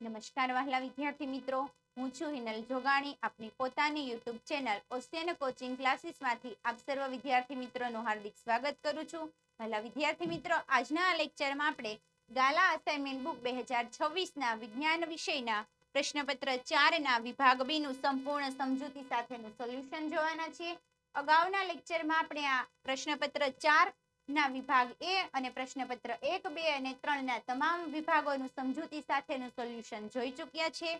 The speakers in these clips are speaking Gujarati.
નમસ્કાર વહાલા વિદ્યાર્થી મિત્રો. હું છું હિનલ જોગાણી. આપની પોતાની યુટ્યુબ ચેનલ ઓશિયન કોચિંગ ક્લાસીસમાંથી આપ સર્વ વિદ્યાર્થી મિત્રોનું હાર્દિક સ્વાગત કરું છું. વહાલા વિદ્યાર્થી મિત્રો, આજના આ લેક્ચરમાં આપણે ગાલા અસાઇનમેન્ટ બુક બે હજાર છવ્વીસના વિજ્ઞાન વિષયના પ્રશ્નપત્ર ચારના વિભાગ બીનું સંપૂર્ણ સમજૂતી સાથેનું સોલ્યુશન જોવાના છીએ. અગાઉના લેક્ચરમાં આપણે આ પ્રશ્નપત્ર ચાર ના વિભાગ એ અને પ્રશ્નપત્ર એક, બે અને ત્રણના તમામ વિભાગોનું સમજૂતી સાથેનું સોલ્યુશન જોઈ ચૂક્યા છે.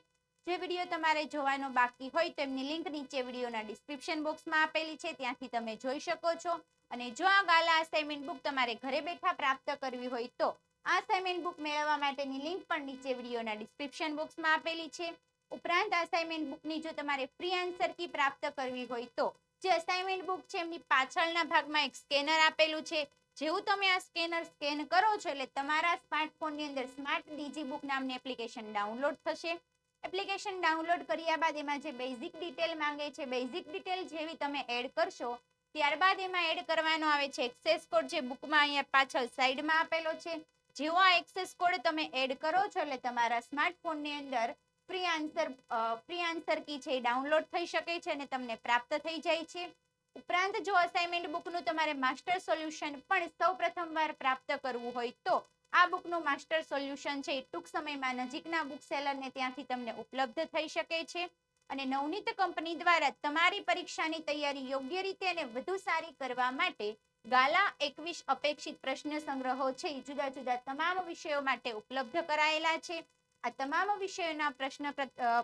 જે વીડિયો તમારે જોવાનો બાકી હોય તો એમની લિંક નીચે વિડીયોના ડિસ્ક્રિપ્શન બોક્સમાં આપેલી છે, ત્યાંથી તમે જોઈ શકો છો. અને જો આ ગાલા અસાઇનમેન્ટ બુક તમારે ઘરે બેઠા પ્રાપ્ત કરવી હોય તો આ અસાઇનમેન્ટ બુક મેળવવા માટેની લિંક પણ નીચે વિડીયોના ડિસ્ક્રિપ્શન બોક્સમાં આપેલી છે. ઉપરાંત અસાઇનમેન્ટ બુકની જો તમારે ફ્રી આન્સર કી પ્રાપ્ત કરવી હોય તો જે અસાઇનમેન્ટ બુક છે, એમની પાછળના ભાગમાં એક સ્કેનર આપેલું છે. જેવું તમે આ સ્કેનર સ્કેન કરો છો એટલે તમારા સ્માર્ટફોનની અંદર સ્માર્ટ ડીજી બુક નામની એપ્લિકેશન ડાઉનલોડ થશે. એપ્લિકેશન ડાઉનલોડ કર્યા બાદ એમાં જે બેઝિક ડિટેલ માંગે છે, બેઝિક ડિટેલ જેવી તમે એડ કરશો, ત્યારબાદ એમાં એડ કરવાનો આવે છે એક્સેસ કોડ જે બુકમાં અહીંયા પાછળ સાઈડમાં આપેલો છે. જેવો આ એક્સેસ કોડ તમે એડ કરો છો એટલે તમારા સ્માર્ટફોનની અંદર free answer free answer key છે એ ડાઉનલોડ થઈ શકે છે અને તમને પ્રાપ્ત થઈ જાય છે. ઉપરાંત જો અસાઇનમેન્ટ બુકનું તમારે માસ્ટર સોલ્યુશન પણ સૌ પ્રથમવાર પ્રાપ્ત કરવું હોય તો આ બુકનું માસ્ટર સોલ્યુશન છે, એ ટૂંક સમયમાં નજીકના બુક સેલરને ત્યાંથી તમને ઉપલબ્ધ થઈ શકે છે. અને નવનીત કંપની દ્વારા તમારી પરીક્ષાની તૈયારી યોગ્ય રીતે અને વધુ સારી કરવા માટે ગાલા એકવીસ અપેક્ષિત પ્રશ્ન સંગ્રહો છે, એ જુદા જુદા તમામ વિષયો માટે ઉપલબ્ધ કરાયેલા છે. આ તમામ વિષયોના પ્રશ્ન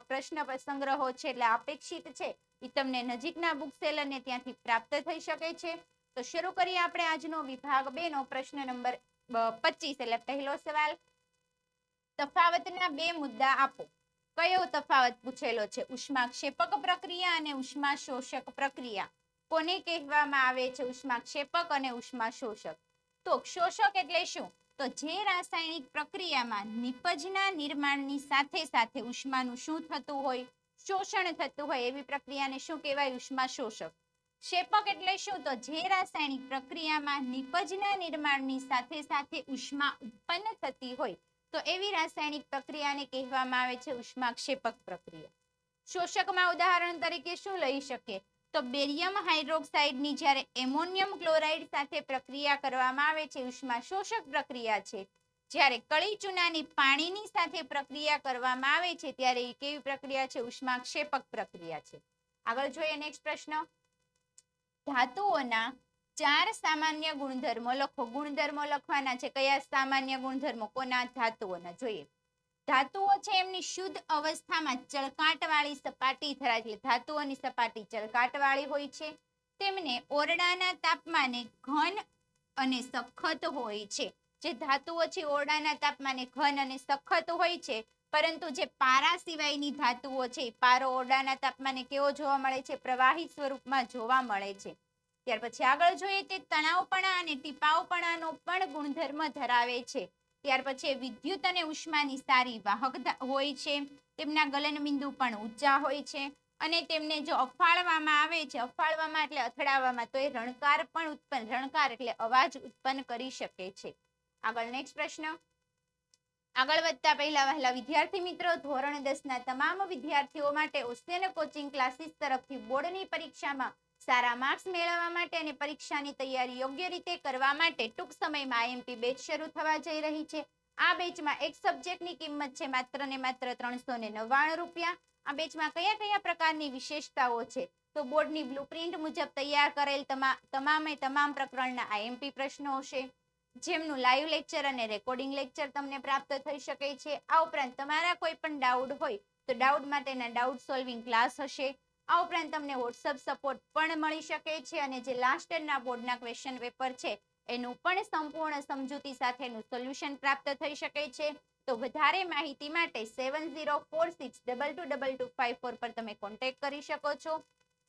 પ્રશ્ન સંગ્રહો છે, એટલે અપેક્ષિત છે. એ તમને નજીકના બુક ત્યાંથી પ્રાપ્ત થઈ શકે છે. તો શરૂ કરીએ આપણે આજનો વિભાગ બે નો પ્રશ્ન નંબર પચીસ. એટલે પહેલો સવાલ, તફાવતના બે મુદ્દા આપો. કયો તફાવત પૂછેલો છે? ઉષ્માક્ષેપક પ્રક્રિયા અને ઉષ્મા શોષક પ્રક્રિયા. કોને કહેવામાં આવે છે ઉષ્માક્ષેપક અને ઉષ્મા શોષક તો શોષક એટલે શું? તો જે રાસાયણિક પ્રક્રિયામાં નિપજના નિર્માણની સાથે સાથે ઉષ્માનું શું થતું હોય? શોષણ થતું હોય એવી પ્રક્રિયાને શું કહેવાય? ઉષ્મા શોષક શેપક એટલે શું? તો જે રાસાયણિક પ્રક્રિયામાં નિપજના નિર્માણની સાથે સાથે ઉષ્મા ઉત્પન્ન થતી હોય, તો એવી રાસાયણિક પ્રક્રિયાને કહેવામાં આવે છે ઉષ્માક્ષેપક પ્રક્રિયા. શોષકમાં ઉદાહરણ તરીકે શું લઈ શકીએ? તો બેરિયમ હાઇડ્રોક્સાઇડની જ્યારે એમોનિયમ ક્લોરાઇડ સાથે પ્રક્રિયા કરવામાં આવે છે ઉષ્મા શોષક પ્રક્રિયા છે જ્યારે કળી ચૂનાની પાણીની સાથે પ્રક્રિયા કરવામાં આવે છે, ત્યારે એ કેવી પ્રક્રિયા છે? ઉષ્માક્ષેપક પ્રક્રિયા છે. આગળ જોઈએ નેક્સ્ટ પ્રશ્ન. ધાતુઓના ચાર સામાન્ય ગુણધર્મો લખો. ગુણધર્મો લખવાના છે કયા સામાન્ય ગુણધર્મો? કોના ધાતુઓના? જોઈએ. ધાતુઓ છે એમની શુદ્ધ અવસ્થામાં ચળકાટવાળી સપાટી ધરાવે છે. ધાતુઓની સપાટી ચળકાટવાળી હોય છે. તેમને ઓરડાના તાપમાને ઘન અને સખત હોય છે. જે ધાતુઓ છે ઓરડાના તાપમાને ઘન અને સખત હોય છે, પરંતુ જે પારા સિવાયની ધાતુઓ છે પારો ઓરડાના તાપમાને કેવો જોવા મળે છે, પ્રવાહી સ્વરૂપમાં જોવા મળે છે. ત્યાર પછી આગળ જોઈએ તે તણાવપણા અને ટીપાવપણાનો પણ ગુણધર્મ ધરાવે છે. ત્યાર પછી વિદ્યુત અને ઉષ્માની સારી વાહક હોય છે, તેમના ગલનબિંદુ પણ ઊંચા હોય છે, અને તેમને જો અફાળવામાં આવે છે, અફાળવામાં એટલે અથડાવવામાં તો એ રણકાર પણ ઉત્પન્ન, રણકાર એટલે અવાજ ઉત્પન્ન કરી શકે છે. આગળ નેક્સ્ટ પ્રશ્ન. આગળ વધતા પહેલા વહેલા વિદ્યાર્થી મિત્રો, ધોરણ દસ ના તમામ વિદ્યાર્થીઓ માટે ઓસ્ટેન કોચિંગ ક્લાસીસ તરફથી બોર્ડની પરીક્ષામાં સારા માર્ક્સ મેળવવા માટે અને પરીક્ષાની તૈયારી યોગ્ય રીતે કરવા માટે ટૂંક સમયમાં આઈએમપી બેચ શરૂ થવા જઈ રહી છે. આ બેચમાં એક સબ્જેક્ટની કિંમત છે માત્ર ને માત્ર ત્રણસો ને નવ્વાણું રૂપિયા. આ બેચમાં કયા કયા પ્રકારની વિશેષતાઓ છે? તો બોર્ડની બ્લુપ્રિન્ટ મુજબ તૈયાર કરેલ તમા- તમામે તમામ પ્રકરણના આઈએમપી પ્રશ્નો હશે. જેમનું લાઈવ લેક્ચર અને રેકોર્ડિંગ લેક્ચર તમને પ્રાપ્ત થઈ શકે છે. આ ઉપરાંત તમારા કોઈ પણ ડાઉટ હોય તો ડાઉટ માટેના ડાઉટ સોલ્વિંગ ક્લાસ હશે. આ ઉપરાંત તમને વોટ્સઅપ સપોર્ટ પણ મળી શકે છે અને જે લાસ્ટ યરના બોર્ડના ક્વેશ્ચન પેપર છે, એનું પણ સંપૂર્ણ સમજૂતી સાથેનું સોલ્યુશન પ્રાપ્ત થઈ શકે છે. તો વધારે માહિતી માટે seven zero four six double two double two five four પર તમે કોન્ટેક્ટ કરી શકો છો.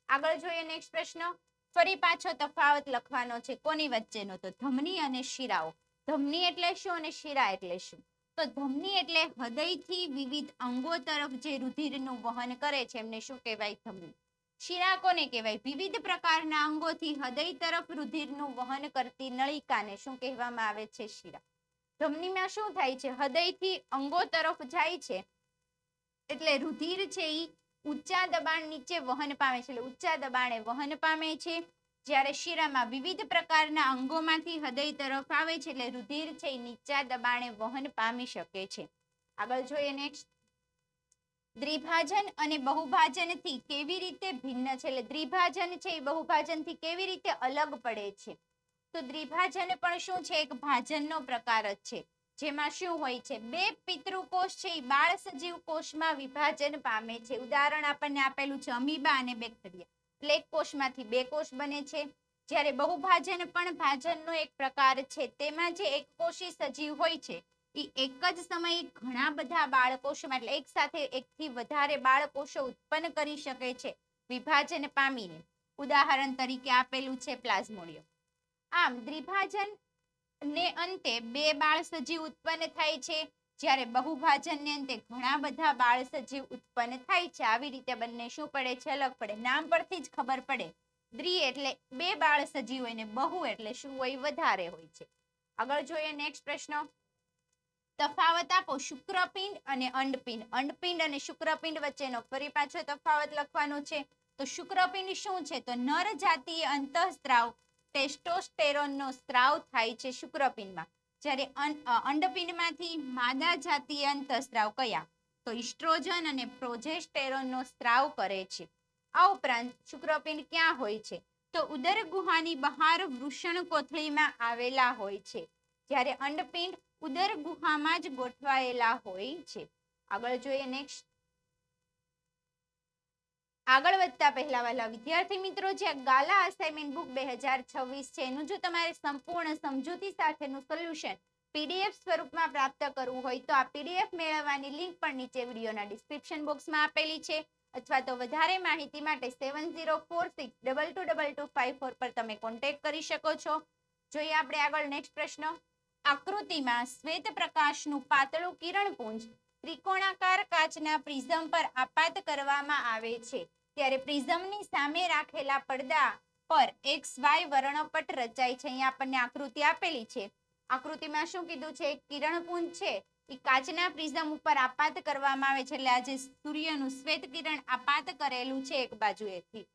આગળ જોઈએ નેક્સ્ટ પ્રશ્ન. ફરી પાછો તફાવત લખવાનો છે. કોની વચ્ચેનો? તો ધમની અને શિરાઓ. ધમની એટલે શું અને શિરા એટલે શું? તો ધમની એટલે હૃદયથી વિવિધ અંગો તરફ જે રુધિરનું વહન કરે છે, એમને શું કહેવાય? ધમની. શિરા કોને કહેવાય? વિવિધ પ્રકારના અંગોથી હૃદય તરફ રુધિરનું વહન કરતી નળિકાને શું કહેવામાં આવે છે? શિરા. ધમનીમાં શું થાય છે? હૃદયથી અંગો તરફ જાય છે. એટલે રુધિર છે એ ઊંચા દબાણ નીચે વહન પામે છે. એટલે ઊંચા દબાણે વહન પામે છે. જ્યારે શિરામાં વિવિધ પ્રકારના અંગોમાંથી હૃદય તરફ આવે છે, એટલે રુધિર છે નીચા દબાણે વહન પામી શકે છે. આગળ જોઈએ નેક્સ્ટ દ્વિભાજન અને બહુભાજનથી કેવી રીતે ભિન્ન છે? એટલે દ્વિભાજન છે, એ બહુભાજનથી કેવી રીતે અલગ પડે છે? તો દ્વિભાજન પણ શું છે? એક ભાજનનો પ્રકાર જ છે. જેમાં શું હોય છે? બે પિતૃકોષ છે એ બાળ સજીવ કોષમાં વિભાજન પામે છે. ઉદાહરણ આપણને આપેલું છે અમીબા અને બેક્ટેરિયા. પ્લેગ કોષમાંથી બે કોષ બને છે. જ્યારે બહુભાજન પણ ભાજનનો એક પ્રકાર છે. તેમાં જે એકકોષી સજીવ હોય છે એ એક જ સમયે ઘણા બધા બાળકોષોમાં એટલે એક સાથે એકથી વધારે બાળકોષો ઉત્પન્ન કરી શકે છે, વિભાજન પામીને. ઉદાહરણ તરીકે આપેલું છે પ્લાઝ્મોડિયમ. આમ, દ્વિભાજન ને અંતે બે બાળ સજીવ ઉત્પન્ન થાય છે. જ્યારે બહુભાજન ને અંતે ઘણા બધા બાળ સજીવ ઉત્પન્ન થાય છે. આવી રીતે બંને શું પડે છે? અલગ પડે. નામ પરથી જ ખબર પડે. દ્રી એટલે બે બાળ સજીવ હોય ને બહુ એટલે શું હોય? વધારે હોય છે. આગળ જોઈએ નેક્સ્ટ પ્રશ્ન. તફાવત આપો. શુક્રપિંડ અને અંડપિંડ. અંડપિંડ અને શુક્રપિંડ વચ્ચેનો ફરી પાછો તફાવત લખવાનો છે. તો શુક્રપિંડ શું છે? તો નર જાતીય અંતઃસ્ત્રાવ ટેસ્ટોસ્ટેરોનનો સ્ત્રાવ થાય છે શુક્રપિંડમાં. જ્યારે અંડપિંડમાંથી માદા જાતીય અંતઃસ્ત્રાવ કયા? તો ઇસ્ટ્રોજન અને પ્રોજેસ્ટેરોનનો સ્ત્રાવ કરે છે. આ ઉપરાંત શુક્રપિંડ ક્યાં હોય છે? તો ઉદર ગુહાની બહાર વૃષણ કોથળીમાં આવેલા હોય છે. જ્યારે અંડપિંડ ઉદર ગુહામાં જ ગોઠવાયેલા હોય છે. આગળ જોઈએ નેક્સ્ટ. આગળ વધતા પહેલા વાલા વિદ્યાર્થી મિત્રો, જે ગાલા અસાઇનમેન્ટ બુક બે હજાર છવ્વીસ છે, એનું જો તમારે સંપૂર્ણ સમજૂતી સાથેનું સોલ્યુશન પીડીએફ સ્વરૂપમાં પ્રાપ્ત કરવું હોય, તો આ પીડીએફ મેળવવાની લિંક પણ નીચે વિડીયોના ડિસ્ક્રિપ્શન બોક્સમાં આપેલી છે. અથવા તો વધારે માહિતી માટે seven zero four six double two double two five four પર તમે કોન્ટેક્ટ કરી શકો છો. જોઈએ આપણે આગળ નેક્સ્ટ પ્રશ્ન. આકૃતિમાં શ્વેત પ્રકાશનું પાતળું કિરણપુંજ ત્રિકોણાકાર કાચના પ્રિઝમ પર આપાત કરવામાં આવે છે. ત્યારે પ્રિઝમની સામે રાખેલા પડદા પર એક્સ વાય વર્ણપટ રચાય છે. અહીંયા આપણને આકૃતિ આપેલી છે. આકૃતિમાં શું કીધું છે? કિરણપુંજ છે. એ કાચના પ્રિઝમ ઉપર આપાત કરવામાં આવે છે. એટલે આજે સૂર્યનું શ્વેત કિરણ આપાત કરેલું છે એક બાજુએથી.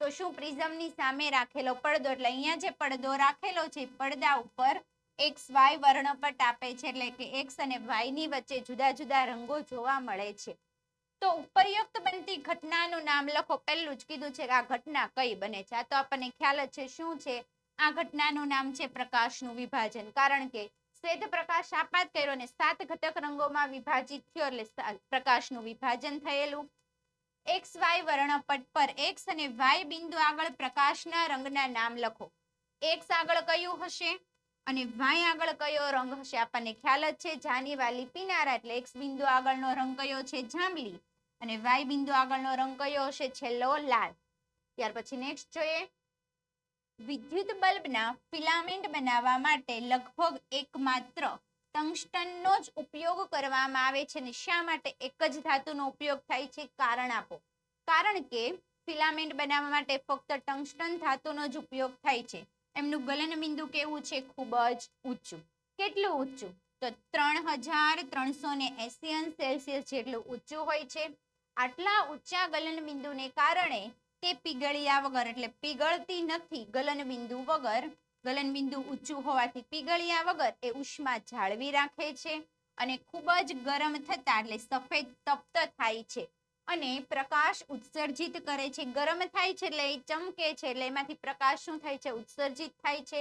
તો શું પ્રિઝમની સામે રાખેલો પડદો? એટલે અહીંયા જે પડદો રાખેલો છે પડદા ઉપર એક્સ વાય વર્ણપટ આપે છે. એટલે કે એક્સ અને વાયની વચ્ચે જુદા જુદા રંગો જોવા મળે છે. તો ઉપરયુક્ત બનતી ઘટનાનું નામ લખો. પહેલું જ કીધું છે કે આ ઘટના કઈ બને છે? આ તો આપણને ખ્યાલ જ છે શું છે? આ ઘટનાનું નામ છે પ્રકાશનું વિભાજન. કારણ કે શ્વેત પ્રકાશ આપાત કર્યો અને સાત ઘટક રંગોમાં વિભાજિત થયો એટલે પ્રકાશનું વિભાજન થયેલું. એક્સ, વાય વર્ણપટ પર એક્સ અને વાય બિંદુ આગળ પ્રકાશના રંગના નામ લખો. એક્સ આગળ કયું હશે? અને વાય આગળ કયો રંગ હશે? આપણને ખ્યાલ જ છે. જાની વાલી પીનારા એટલે એક્સ બિંદુ આગળનો રંગ કયો છે? જાંબલી. અને વાય બિંદુ આગળનો રંગ કયો હશે? છેલ્લો, લાલ. ત્યાર પછી નેક્સ્ટ જોઈએ. વિદ્યુત બલ્બના ફિલામેન્ટ બનાવવા માટે લગભગ એકમાત્ર ટંગસ્ટનનો જ ઉપયોગ કરવામાં આવે છે અને શા માટે એક જ ધાતુનો ઉપયોગ થાય છે? કારણ આપો. કારણ કે ફિલામેન્ટ બનાવવા માટે ફક્ત ટંગસ્ટન ધાતુનો જ ઉપયોગ થાય છે. એમનું ગલન બિંદુ કેવું છે? ખૂબ જ ઊંચું. કેટલું ઊંચું? તો ત્રણ હજાર ત્રણસો ને એસી અંશ સેલ્સિયસ જેટલું ઊંચું હોય છે. આટલા ઊંચા ગલન બિંદુને કારણે તે પીગળ્યા વગર, એટલે પીગળતી નથી ગલન બિંદુ વગર ગલન બિંદુ ઊંચું હોવાથી પીગળ્યા વગર એ ઉષ્મા જાળવી રાખે છે અને ખૂબ જ ગરમ થતા, એટલે સફેદ તપ્ત થાય છે અને પ્રકાશ ઉત્સર્જિત કરે છે. ગરમ થાય છે એટલે એ ચમકે છે, એટલે એમાંથી પ્રકાશ શું થાય છે? ઉત્સર્જિત થાય છે.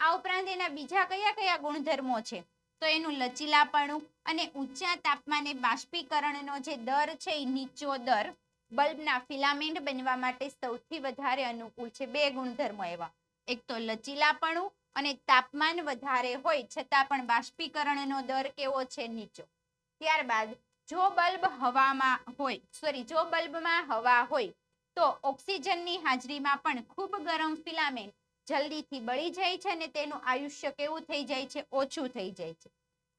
આ ઉપરાંત એના બીજા કયા કયા ગુણધર્મો છે? તો એનું લચીલાપણું અને ઊંચા તાપમાને બાષ્પીકરણનો જે દર છે એ નીચો દર બલ્બના ફિલામેન્ટ બનવા માટે સૌથી વધારે અનુકૂળ છે બે ગુણધર્મો એવા. એક તો લચીલાપણું અને તાપમાન વધારે હોય છતાં પણ બાષ્પીકરણનો દર કેવો છે નીચો. ત્યારબાદ જો બલ્બ હવામાં હોય સોરી જો બલ્બમાં હવા હોય તો ઓક્સિજનની હાજરીમાં પણ ખૂબ ગરમ ફિલામેન્ટ જલ્દીથી બળી જાય છે અને તેનું આયુષ્ય કેવું થઈ જાય છે? ઓછું થઈ જાય છે.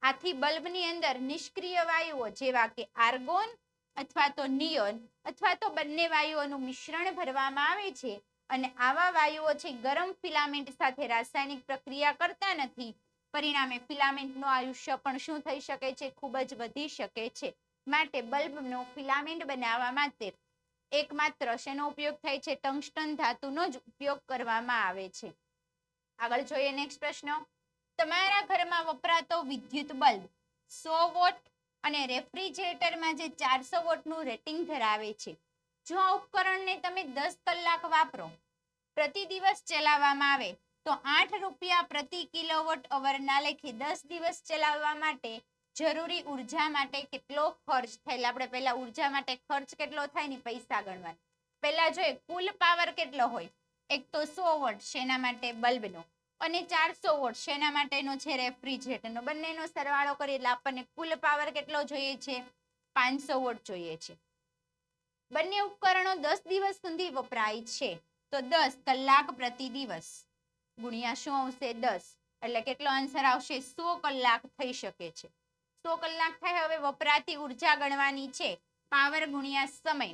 આથી બલ્બની અંદર નિષ્ક્રિય વાયુઓ જેવા કે આર્ગોન અથવા તો નિયોન અથવા તો બંને વાયુઓનું મિશ્રણ ભરવામાં આવે છે અને આવા વાયુઓ છે ગરમ ફિલામેન્ટ સાથે રાસાયણિક પ્રક્રિયા કરતા નથી. પરિણામે ફિલામેન્ટનું આયુષ્ય પણ શું થઈ શકે છે? ખૂબ જ વધી શકે છે. માટે બલ્બનો ફિલામેન્ટ બનાવવા માટે એકમાત્ર શેનો ઉપયોગ થાય છે? ટંગસ્ટન ધાતુનો જ ઉપયોગ કરવામાં આવે છે. આગળ જોઈએ નેક્સ્ટ પ્રશ્ન. તમારા ઘરમાં વપરાતો વિદ્યુત બલ્બ સો વોટ અને રેફ્રિજરેટરમાં જે ચારસો વોટનું રેટિંગ ધરાવે છે. જો આ ઉપકરણને તમે દસ કલાક વાપરો, પ્રતિ દિવસ ચલાવવામાં આવે, તો આઠ રૂપિયા પ્રતિ કિલોવોટ અવરના લેખે દસ દિવસ ચલાવવા માટે જરૂરી ઊર્જા માટે કેટલો ખર્ચ થાય? આપણે પહેલા ઊર્જા માટે ખર્ચ કેટલો થાય ને પૈસા ગણવાનો. પહેલા જોઈએ, કુલ પાવર કેટલો હોય? એક તો સો વોટ શેના માટે? બલ્બનો. અને ચારસો વોટ શેના માટેનો છે? રેફ્રિજરેટરનો. બંનેનો સરવાળો કરીએ એટલે આપણને કુલ પાવર કેટલો જોઈએ છે? પાંચસો વોટ જોઈએ છે. બંને ઉપકરણો દસ દિવસ સુધી વપરાય છે. તો દસ કલાક પ્રતિ દિવસ. ગુણ્યા શું આવશે? દસ. એટલે કેટલો આન્સર આવશે? સો કલાક થઈ શકે છે. સો કલાક થાય, હવે વપરાતી ઊર્જા ગણવાની છે. પાવર ગુણ્યા સમય.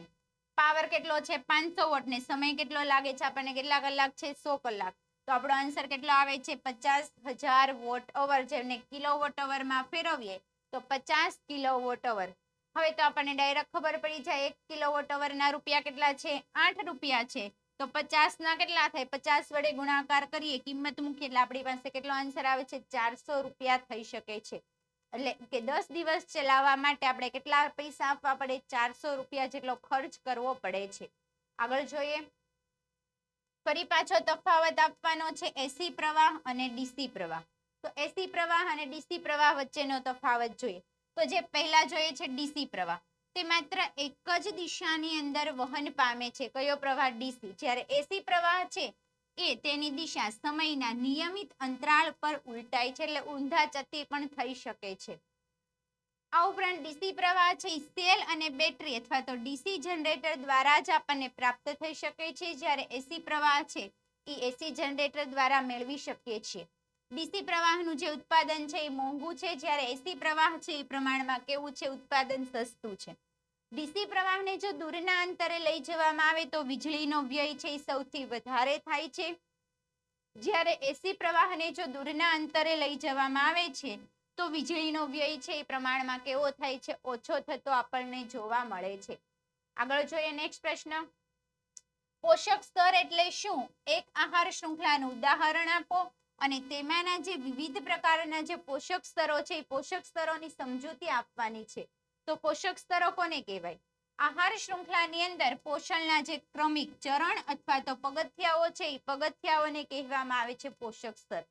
પાવર કેટલો છે? પાંચસો વોટ ને સમય કેટલો લાગે છે? આપણને કેટલા કલાક છે? સો કલાક. તો આપણો આન્સર કેટલો આવે છે? પચાસ હજાર વોટ અવર. જેને કિલો વોટ અવરમાં ફેરવીએ, તો પચાસ કિલો વોટ અવર. હવે તો આપણને ડાયરેક્ટ ખબર પડી જાય, એક કિલો વોટ અવરના રૂપિયા કેટલા છે? આઠ રૂપિયા છે. તો પચાસ ના કેટલા થાય? પચાસ વડે ગુણાકાર કરીએ, કિંમત મૂકીએ, એટલે આપણી પાસે કેટલો આન્સર આવે છે? ચારસો રૂપિયા થઈ શકે છે. એટલે કે દસ દિવસ ચલાવવા માટે આપણે કેટલા પૈસા આપવા પડે? ચારસો રૂપિયા જેટલો ખર્ચ કરવો પડે છે. આગળ જોઈએ. ફરી પાછો તફાવત આપવાનો છે એસી પ્રવાહ અને ડીસી પ્રવાહ. તો એસી પ્રવાહ અને ડીસી પ્રવાહ વચ્ચેનો તફાવત જોઈએ. તો જે પહેલા જોઈએ છે ડીસી પ્રવાહ. તે માત્ર એક જ દિશાની અંદર વહન પામે છે. કયો પ્રવાહ? ડીસી જ્યારે એસી પ્રવાહ છે એ તેની દિશા સમયના નિયમિત અંતરાળ પર ઉલટાય છે એટલે ઊંધા ચતી પણ થઈ શકે છે. આ ઉપરાંત ડીસી પ્રવાહ છે સેલ અને બેટરી અથવા તો ડીસી જનરેટર દ્વારા જ આપણને પ્રાપ્ત થઈ શકે છે જ્યારે એસી પ્રવાહ છે એ એસી જનરેટર દ્વારા મેળવી શકીએ છીએ. ડીસી પ્રવાહનું જે ઉત્પાદન છે એ મોંઘું છે જ્યારે એસી પ્રવાહ છે એ પ્રમાણમાં કેવું છે ઉત્પાદન સસ્તું છે. ડીસી પ્રવાહને જો દૂરના અંતરે લઈ જવામાં આવે તો વીજળીનો વ્યય છે એ સૌથી વધારે થાય છે. જ્યારે એસી પ્રવાહને જો દૂરના અંતરે લઈ જવામાં આવે છે, તો વીજળીનો વ્યય છે એ પ્રમાણમાં કેવો થાય છે? ઓછો થતો આપણને જોવા મળે છે. આગળ જોઈએ નેક્સ્ટ પ્રશ્ન. પોષક સ્તર એટલે શું? એક આહાર શૃંખલાનું ઉદાહરણ આપો અને તેમાંના જે વિવિધ પ્રકારના જે પોષક સ્તરો છે એ પોષક સ્તરોની સમજૂતી આપવાની છે. તો પોષક સ્તરો કોને કહેવાય? આહાર શૃંખલાની અંદર પોષણના જે ક્રમિક ચરણ અથવા તો પગથિયાઓ છે એ પગથિયાઓને કહેવામાં આવે છે પોષક સ્તર.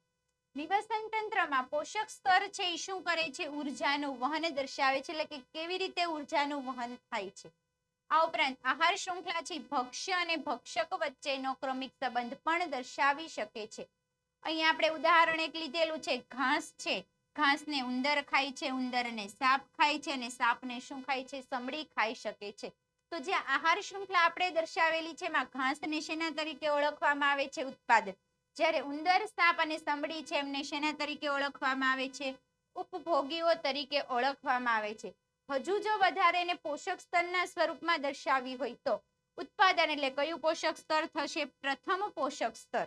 નિવસન તંત્રમાં પોષક સ્તર છે એ શું કરે છે? ઉર્જાનું વહન દર્શાવે છે, એટલે કે કેવી રીતે ઉર્જાનું વહન થાય છે? આ ઉપરાંત આહાર શૃંખલા છે ભક્ષ્ય અને ભક્ષક વચ્ચેનો ક્રમિક સંબંધ પણ દર્શાવી શકે છે. અહીંયા આપણે ઉદાહરણ એક લીધેલું છે, ઘાસ છે. ઘાસને ઉંદર ખાય છે, ઉંદરને સાપ ખાય છે અને સાપને શું ખાય છે? સમડી ખાઈ શકે છે. તો જે આહાર શૃંખલા આપણે દર્શાવેલી છે, એમાં ઘાસને શેના તરીકે ઓળખવામાં આવે છે? ઉત્પાદન જ્યારે ઉંદર, સાપ અને સમડી છે, એમને શેના તરીકે ઓળખવામાં આવે છે? ઉપભોગીઓ તરીકે ઓળખવામાં આવે છે. હજુ જો વધારે એને પોષક સ્તરના સ્વરૂપમાં દર્શાવી હોય તો ઉત્પાદન એટલે કયું પોષક સ્તર થશે? પ્રથમ પોષક સ્તર.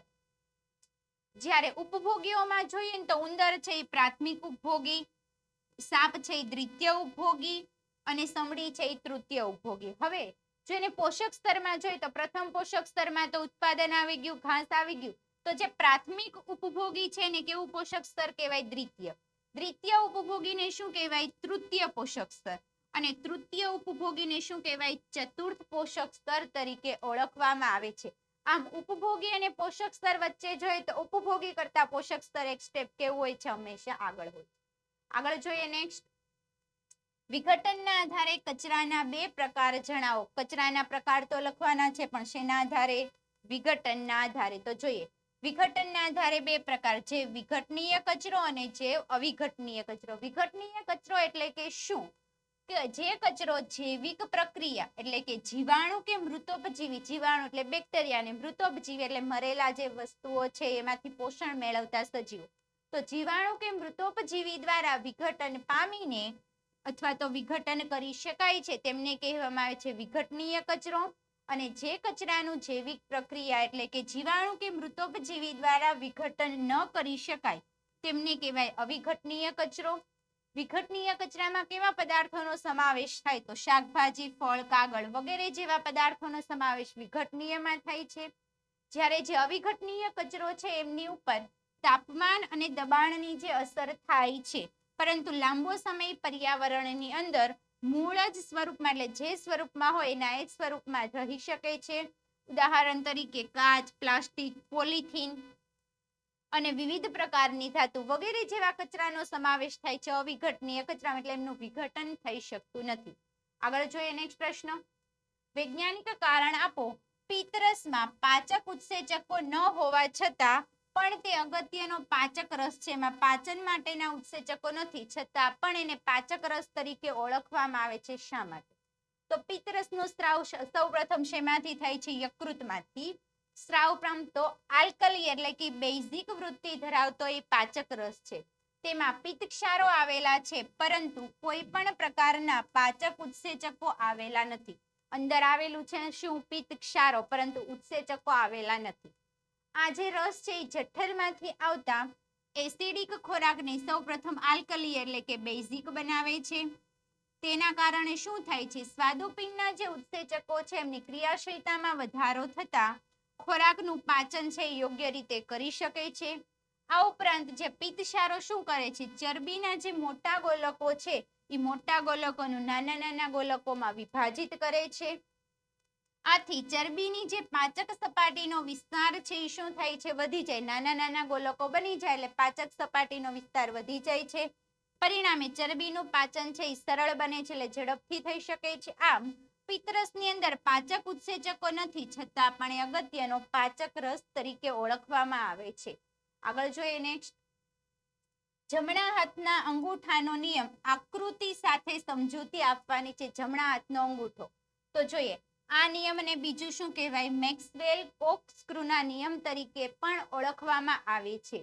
જ્યારે ઉપભોગીઓમાં જોઈએ તો ઉંદર છે એ પ્રાથમિક ઉપભોગી, સાપ છે એ દ્વિતીય ઉપભોગી અને સમડી છે એ તૃતીય ઉપભોગી. હવે જો એને પોષક સ્તરમાં જોઈએ તો પ્રથમ પોષક સ્તરમાં તો ઉત્પાદન આવી ગયું, ઘાસ આવી ગયું. તો જે પ્રાથમિક ઉપભોગી છે ને કેવું પોષક સ્તર કહેવાય? દ્વિતીય. દ્વિતીય ઉપભોગીને શું કહેવાય? તૃતીય પોષક સ્તર. અને તૃતીય ઉપભોગીને શું કહેવાય? ચતુર્થ પોષક સ્તર તરીકે ઓળખવામાં આવે છે. આમ ઉપભોગી અને પોષક સ્તર વચ્ચે જોઈએ તો ઉપભોગી કરતા પોષક સ્તર એક સ્ટેપ કેવું હોય છે હંમેશા આગળ હોય. આગળ જોઈએ નેક્સ્ટ વિઘટનના આધારે કચરાના બે પ્રકાર જણાવો. કચરાના પ્રકાર તો લખવાના છે, પણ શેના આધારે? વિઘટનના આધારે. તો જોઈએ. વિઘટનના આધારે બે પ્રકાર જે વિઘટનીય કચરો અને જે અવિઘટનીય કચરો. વિઘટનીય કચરો એટલે કે શું? જે કચરો જૈવિક પ્રક્રિયા એટલે કે જીવાણુ કે મૃતોપજીવી, જીવાણુ એટલે બેક્ટેરિયા અને મૃતોપજીવી એટલે મરેલા જે વસ્તુઓ છે એમાંથી પોષણ મેળવતા સજીવો. તો જીવાણુ કે મૃતોપજીવી દ્વારા વિઘટન પામીને અથવા તો વિઘટન કરી શકાય છે, તેમને કહેવામાં આવે છે વિઘટનીય કચરો. અને જે કચરાનું જૈવિક પ્રક્રિયા એટલે કે જીવાણુ કે મૃતોપજીવી દ્વારા વિઘટન ન કરી શકાય, તેમને કહેવાય અવિઘટનીય કચરો. વિઘટનીય કચરામાં કેવા પદાર્થોનો સમાવેશ થાય? તો શાકભાજી, ફળ, કાગળ વગેરે જેવા પદાર્થોનો સમાવેશ વિઘટનીયમાં થાય છે. જ્યારે જે અવિઘટનીય કચરો છે, એમની ઉપર તાપમાન અને દબાણની જે અસર થાય છે. પરંતુ લાંબો સમય પર્યાવરણની અંદર મૂળ જ સ્વરૂપમાં, એટલે જે સ્વરૂપમાં હોય, એના એ સ્વરૂપમાં રહી શકે છે. ઉદાહરણ તરીકે, કાચ, પ્લાસ્ટિક, પોલિથીન અને વિવિધ પ્રકારની ધાતુ વગેરે જેવા કચરાનો સમાવેશ થાય છે. અવિઘટનીય કચરા એટલે એમનું વિઘટન થઈ શકતું નથી. આગળ જોઈએ નેક્સ્ટ પ્રશ્ન. વૈજ્ઞાનિક કારણ આપો. પિત્તરસમાં પાચક ઉત્સેચકો ન હોવા છતાં પણ તે અગત્યનો પાચક રસ છે. એમાં પાચન માટેના ઉત્સેચકો નથી, છતાં પણ એને પાચક રસ તરીકે ઓળખવામાં આવે છે. શા માટે? તો પિત્તરસનો સ્ત્રાવ સૌપ્રથમ શેમાંથી થાય છે? યકૃતમાંથી. સ્ત્રાવ પ્રાંતો આલ્કલી એટલે કે બેઝિક વૃત્તિ ધરાવતો એ પાચક રસ છે. તેમાં પિત્તક્ષારો આવેલા છે, પરંતુ કોઈ પણ પ્રકારના પાચક ઉત્સેચકો આવેલા નથી. અંદર આવેલું છે શું? પિત્તક્ષારો, પરંતુ ઉત્સેચકો આવેલા નથી. આ જે રસ છે એ જઠરમાંથી આવતા એસિડિક ખોરાકને સૌપ્રથમ આલ્કલી એટલે કે બેઝિક બનાવે છે. તેના કારણે શું થાય છે? સ્વાદુપિંડના જે ઉત્સેચકો છે, એમની ક્રિયાશીલતામાં વધારો થતા ખોરાકનું પાચન છે યોગ્ય રીતે કરી શકે છે. આ ઉપરાંત જે પિત્તશારો શું કરે છે? ચરબીના જે મોટા ગોલકો છે, એ મોટા ગોલકોનું નાના નાના ગોલકોમાં વિભાજિત કરે છે. આથી ચરબીની જે પાચક સપાટીનો વિસ્તાર છે એ શું થાય છે? વધી જાય. નાના નાના ગોલકો બની જાય એટલે પાચક સપાટીનો વિસ્તાર વધી જાય છે. પરિણામે ચરબીનું પાચન છે એ સરળ બને છે એટલે ઝડપથી થઈ શકે છે. આમ પિત્તરસની અંદર પાચક ઉત્સેચકો નથી, છતાં પણ અગત્યનો પાચક રસ તરીકે ઓળખવામાં આવે છે. આગળ જોઈએ નેક્સ્ટ જમણા હાથના અંગૂઠાનો નિયમ આકૃતિ સાથે સમજૂતી આપવાની છે, જમણા હાથનો અંગૂઠો. તો જોઈએ, આ નિયમને બીજું શું કહેવાય? મેક્સવેલ કોક્સક્રુના નિયમ તરીકે પણ ઓળખવામાં આવે છે.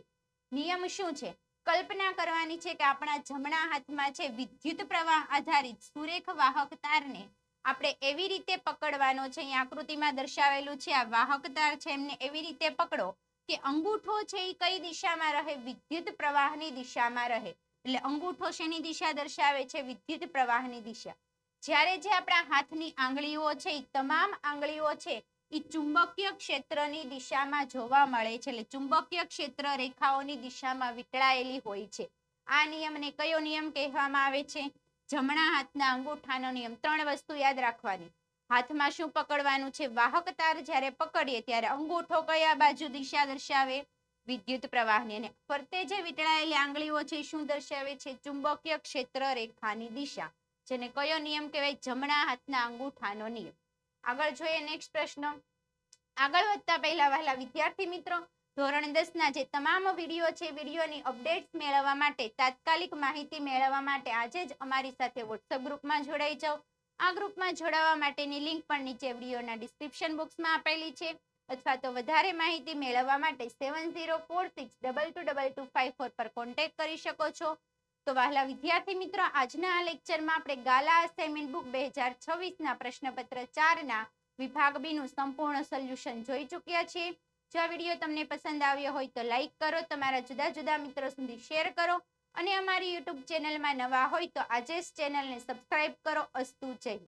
નિયમ શું છે? કલ્પના કરવાની છે કે આપણા જમણા હાથમાં છે વિદ્યુત પ્રવાહ આધારિત સુરેખ વાહક તારને આપણે એવી રીતે પકડવાનો છે અહીં આકૃતિમાં દર્શાવેલું છે, આ વાહક છે, એમને એવી રીતે પકડો કે અંગૂઠો છે એ કઈ દિશામાં રહે? વિદ્યુત પ્રવાહની દિશામાં રહે. એટલે અંગૂઠો શેની દિશા દર્શાવે છે? વિદ્યુત પ્રવાહની દિશા. જ્યારે જે આપણા હાથની આંગળીઓ છે, એ તમામ આંગળીઓ છે, એ ચુંબકીય ક્ષેત્રની દિશામાં જોવા મળે છે. એટલે ચુંબકીય ક્ષેત્ર રેખાઓની દિશામાં વીંટળાયેલી હોય છે. આ નિયમને કયો નિયમ કહેવામાં આવે છે? જમણા હાથના અંગૂઠાનો નિયમ ત્રણ વસ્તુ યાદ રાખવાની. હાથમાં શું પકડવાનું છે? વાહક તાર જ્યારે પકડીએ ત્યારે અંગૂઠો કયા બાજુ દિશા દર્શાવે? વિદ્યુત પ્રવાહની અને ફરતે જે વીંટળાયેલી આંગળીઓ છે શું દર્શાવે છે? ચુંબકીય ક્ષેત્ર રેખાની દિશા, જેને કયો નિયમ કહેવાય? જમણા હાથના અંગૂઠાનો નિયમ. આગળ જોઈએ નેક્સ્ટ પ્રશ્ન. આગળ વધતા પહેલા વહેલા વિદ્યાર્થી મિત્રો ધોરણ દસ ના જે તમામ વીડિયો છે, વિડીયોની અપડેટ્સ મેળવવા માટે, તાત્કાલિક માહિતી મેળવવા માટે આજે જ અમારી સાથે વોટ્સઅપ ગ્રુપમાં જોડાઈ જાઓ. આ ગ્રુપમાં જોડાવા માટેની લિંક પણ નીચે વિડીયોના ડિસ્ક્રિપ્શન બોક્સમાં આપેલી છે. અથવા તો વધારે માહિતી મેળવવા માટે seven zero four six double two double two five four પર કોન્ટેક્ટ કરી શકો છો. તો વહાલા વિદ્યાર્થી મિત્રો, આજના આ લેક્ચરમાં આપણે ગાલા અસાઇનમેન્ટ બુક બે હજાર છવ્વીસના પ્રશ્નપત્ર ચારના વિભાગ બીનું સંપૂર્ણ સોલ્યુશન જોઈ ચૂક્યા છીએ. જો આ વીડિયો તમને પસંદ આવ્યો હોય તો લાઈક કરો, તમારા જુદા જુદા મિત્રો સુધી શેર કરો અને અમારી યુટ્યુબ ચેનલમાં નવા હોય તો આજે જ ચેનલને સબસ્ક્રાઇબ કરો. અસ્તુ જય